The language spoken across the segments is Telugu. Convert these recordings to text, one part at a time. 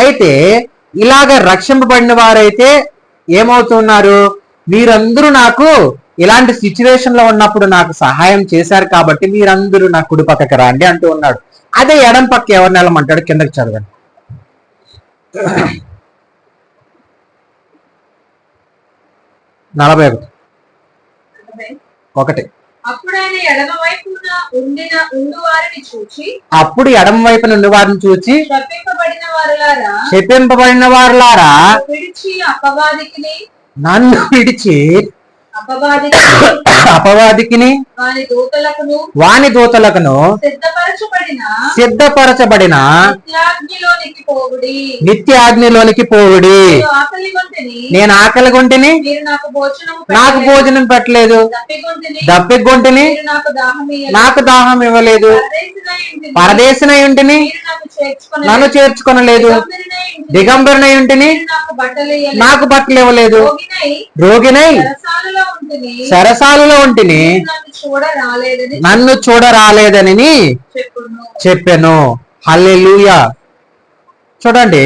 అయితే ఇలాగ రక్షింపబడిన వారైతే ఏమవుతున్నారు? మీరందరూ నాకు ఇలాంటి సిచ్యువేషన్లో ఉన్నప్పుడు నాకు సహాయం చేశారు కాబట్టి మీరందరూ నా కుడి పక్కకి రండి అంటూ ఉన్నాడు. అదే ఎడం పక్క ఎవరిని వెళ్ళమంటాడు? కిందకి చదవండి. నలభై ఒకటి. ఒకటి. అప్పుడు ఆయన ఎడమ వైపున ఉండిన ఉండు వారిని చూచి అప్పుడు వారిని శపింపబడిన వారులారా శపింపబడిన వారులారా విడిచి అపవాదికిని నన్ను విడిచి అపవాదికి వాని దూతలకును సిద్ధపరచబడిన నిత్యాగ్నిలోనికి పోవుడి. నేను ఆకలి గొంటిని గుంటిని నాకు భోజనం పెట్టలేదు. దప్పిగొంటిని మీరు నాకు దాహం ఇవ్వలేదు. పరదేశనై చేర్చుకుని నన్ను చేర్చుకొనలేదు. దిగంబరనై ఉంటిని నాకు బట్టలు ఇవ్వలేదు రోగినై సరసాలలో ఉంటిని నన్ను చూడ రాలేదని నన్ను చూడ రాలేదని చెప్పును. చెప్పాను. హల్లెలూయా. చూడండి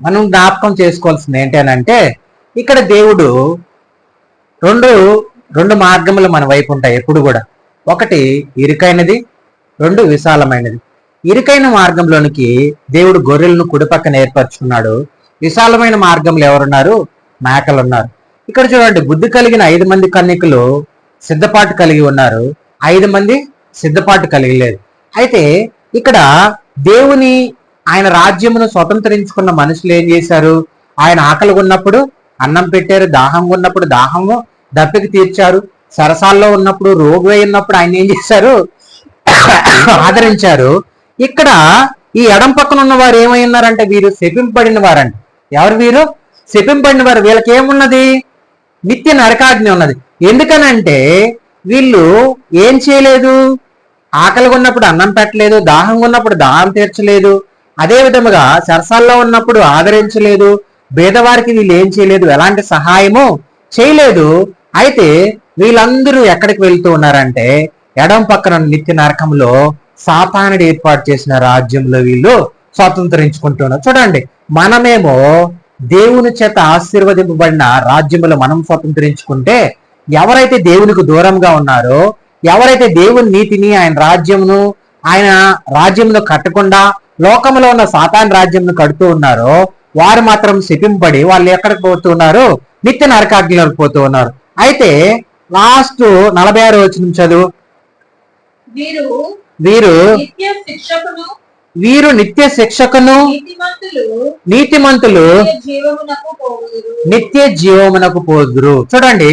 మనం జ్ఞాపకం చేసుకోవాల్సింది ఏంటనంటే ఇక్కడ దేవుడు రెండు రెండు మార్గములు మన వైపు ఉంటాయి ఎప్పుడు కూడా. ఒకటి ఇరుకైనది రెండు విశాలమైనది. ఇరుకైన మార్గంలోనికి దేవుడు గొర్రెలను కుడిపక్కన ఏర్పరచుకున్నాడు. విశాలమైన మార్గంలో ఎవరున్నారు? మేకలు ఉన్నారు ఇక్కడ చూడండి బుద్ధి కలిగిన ఐదు మంది కన్యకులు సిద్ధపాటు కలిగి ఉన్నారు. ఐదు మంది సిద్ధపాటు కలిగి లేదు అయితే ఇక్కడ దేవుని ఆయన రాజ్యమును స్వతంత్రించుకున్న మనుషులు ఏం చేశారు? ఆయన ఆకలి ఉన్నప్పుడు అన్నం పెట్టారు దాహంగా ఉన్నప్పుడు దాహము దప్పికి తీర్చారు. సరసాల్లో ఉన్నప్పుడు రోగి ఉన్నప్పుడు ఆయన ఏం చేశారు? ఆదరించారు. ఇక్కడ ఈ ఎడం పక్కన ఉన్న వారు ఏమై ఉన్నారంటే వీరు శపింపబడిన వారండి. ఎవరు వీరు? శపింపబడిన వారు. వీళ్ళకి ఏమున్నది? నిత్య నరకాగ్ని ఉన్నది. ఎందుకనంటే వీళ్ళు ఏం చేయలేదు? ఆకలిగా ఉన్నప్పుడు అన్నం పెట్టలేదు దాహంగా ఉన్నప్పుడు దాహం తీర్చలేదు అదే విధముగా సరసాల్లో ఉన్నప్పుడు ఆదరించలేదు బేదవారికి వీళ్ళు ఏం చేయలేదు ఎలాంటి సహాయము చేయలేదు. అయితే వీళ్ళందరూ ఎక్కడికి వెళ్తూ ఉన్నారంటే ఎడం పక్కన నిత్య నరకంలో సాతానుడు ఏర్పాటు చేసిన రాజ్యంలో వీళ్ళు స్వతంత్రించుకుంటున్నారు. చూడండి మనమేమో దేవుని చేత ఆశీర్వదింపబడిన రాజ్యములో మనం స్వతంత్రించుకుంటే ఎవరైతే దేవునికి దూరంగా ఉన్నారో ఎవరైతే దేవుని నీతిని ఆయన రాజ్యమును ఆయన రాజ్యమును కట్టకుండా లోకంలో ఉన్న సాతాన్ రాజ్యంను కడుతూ ఉన్నారో వారు మాత్రం శపింపడి వాళ్ళు ఎక్కడికి పోతూ ఉన్నారు? నిత్య నరకాగ్నిలోకి పోతూ ఉన్నారు. అయితే లాస్ట్ నలభై ఆరు వచ్చిన చదువు. వీరు వీరు వీరు నిత్య శిక్షకును నీతిమంతులు నిత్య జీవమునకు పోవుదురు. నిత్య జీవమునకు పోదురు. చూడండి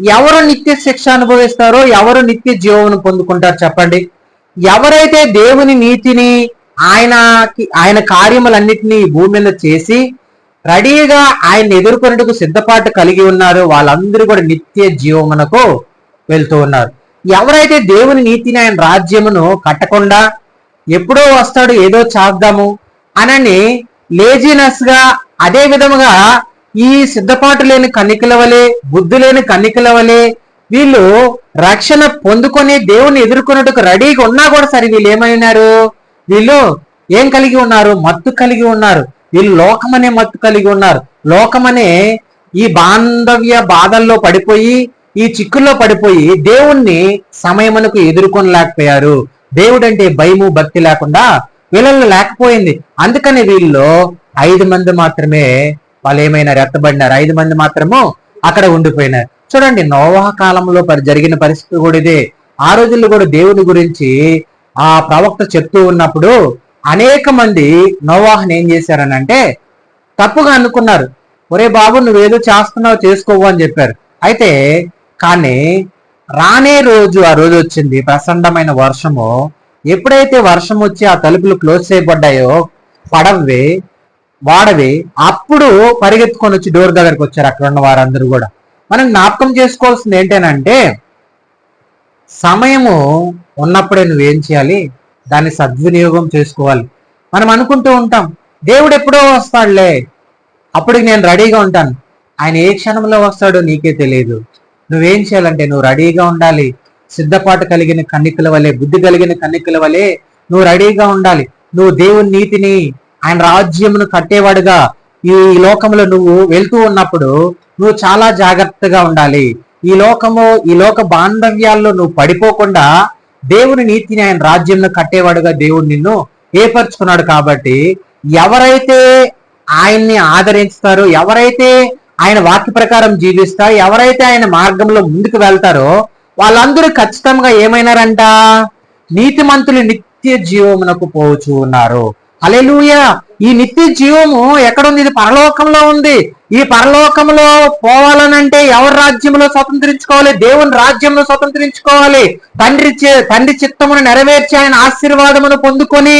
ఎవరు నిత్య శిక్ష అనుభవిస్తారో ఎవరు నిత్య జీవమును పొందుకుంటారు చెప్పండి. ఎవరైతే దేవుని నీతిని ఆయనకి ఆయన కార్యములన్నిటినీ భూమి మీద చేసి రెడీగా ఆయన ఎదుర్కొనేందుకు సిద్ధపాటు కలిగి ఉన్నారో వాళ్ళందరూ కూడా నిత్య జీవమునకు వెళ్తూ ఉన్నారు. ఎవరైతే దేవుని నీతిని ఆయన రాజ్యమును కట్టకుండా ఎప్పుడో వస్తాడు ఏదో చేద్దాము అనని లేజినెస్గా అదే విధముగా ఈ సిద్ధపాటు లేని కన్నికల వలె బుద్ధి లేని కన్నికల వలె వీళ్ళు రక్షణ పొందుకొని దేవుని ఎదుర్కొన్నట్టుకు రెడీగా ఉన్నా కూడా సరే వీళ్ళు ఏమైనారు? వీళ్ళు ఏం కలిగి ఉన్నారు? మత్తు కలిగి ఉన్నారు. వీళ్ళు లోకమనే మత్తు కలిగి ఉన్నారు. లోకమనే ఈ బాంధవ్య బాధల్లో పడిపోయి ఈ చిక్కుల్లో పడిపోయి దేవుణ్ణి సమయమునకు ఎదుర్కొనలేకపోయారు. దేవుడు అంటే భయము భక్తి లేకుండా వీళ్ళల్లో లేకపోయింది. అందుకని వీళ్ళు ఐదు మంది మాత్రమే వాళ్ళు ఏమైనా రెత్తబడినారు? ఐదు మంది మాత్రము అక్కడ ఉండిపోయినారు. చూడండి నోవాహ కాలంలో జరిగిన పరిస్థితి కూడా ఇదే. ఆ రోజుల్లో కూడా దేవుని గురించి ఆ ప్రవక్త చెప్తూ ఉన్నప్పుడు అనేక మంది నోవాహను ఏం చేశారనంటే తప్పుగా అనుకున్నారు. ఒరే బాబు నువ్వేదో చేస్తున్నావు చేసుకోవు అని చెప్పారు. అయితే కానీ రానే రోజు ఆ రోజు వచ్చింది ప్రసండమైన వర్షము. ఎప్పుడైతే వర్షం వచ్చి ఆ తలుపులు క్లోజ్ చేయబడ్డాయో పడవి వాడవి అప్పుడు పరిగెత్తుకొని వచ్చి డోర్ దగ్గరకు వచ్చారు అక్కడ ఉన్న వారందరూ కూడా. మనం జ్ఞాపకం చేసుకోవాల్సింది ఏంటనంటే సమయము ఉన్నప్పుడే నువ్వేం చేయాలి? దాన్ని సద్వినియోగం చేసుకోవాలి. మనం అనుకుంటూ ఉంటాం దేవుడు ఎప్పుడో వస్తాడులే అప్పటికి నేను రెడీగా ఉంటాను. ఆయన ఏ క్షణంలో వస్తాడో నీకే తెలియదు. నువ్వేం చేయాలంటే నువ్వు రెడీగా ఉండాలి. సిద్ధపాటు కలిగిన కన్నికల వలె బుద్ధి కలిగిన కన్నికల వలె నువ్వు రెడీగా ఉండాలి. నువ్వు దేవుని నీతిని ఆయన రాజ్యమును కట్టేవాడుగా. ఈ లోకంలో నువ్వు వెళ్తూ ఉన్నప్పుడు నువ్వు చాలా జాగ్రత్తగా ఉండాలి. ఈ లోకము ఈ లోక బాంధవ్యాల్లో నువ్వు పడిపోకుండా దేవుని నీతిని ఆయన రాజ్యంను కట్టేవాడుగా దేవుడు నిన్ను ఏర్పరచుకున్నాడు కాబట్టి ఎవరైతే ఆయన్ని ఆదరిస్తారు ఎవరైతే ఆయన వాక్య ప్రకారం జీవిస్తా ఎవరైతే ఆయన మార్గంలో ముందుకు వెళ్తారో వాళ్ళందరూ ఖచ్చితంగా ఏమైనారంట? నీతిమంతులు నిత్య జీవమునకు పోవచ్చు ఉన్నారు. అలెలుయ ఈ నిత్య జీవము ఎక్కడుంది? ఇది పరలోకంలో ఉంది. ఈ పరలోకంలో పోవాలనంటే ఎవరి రాజ్యంలో స్వతంత్రించుకోవాలి? దేవుని రాజ్యంలో స్వతంత్రించుకోవాలి. తండ్రి తండ్రి చిత్తమును నెరవేర్చి ఆయన ఆశీర్వాదమును పొందుకొని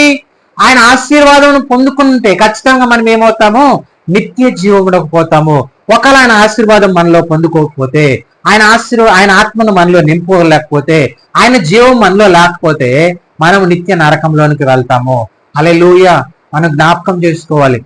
ఆయన ఆశీర్వాదమును పొందుకుంటే ఖచ్చితంగా మనం ఏమవుతాము? నిత్య జీవమునకు పోతాము. ఒకవేళ ఆయన ఆశీర్వాదం మనలో పొందుకోకపోతే ఆయన ఆశీర్వా ఆయన ఆత్మను మనలో నింపుకోలేకపోతే ఆయన జీవం మనలో లేకపోతే మనం నిత్య నరకంలోనికి వెళ్తాము. అలే మనం జ్ఞాపకం చేసుకోవాలి.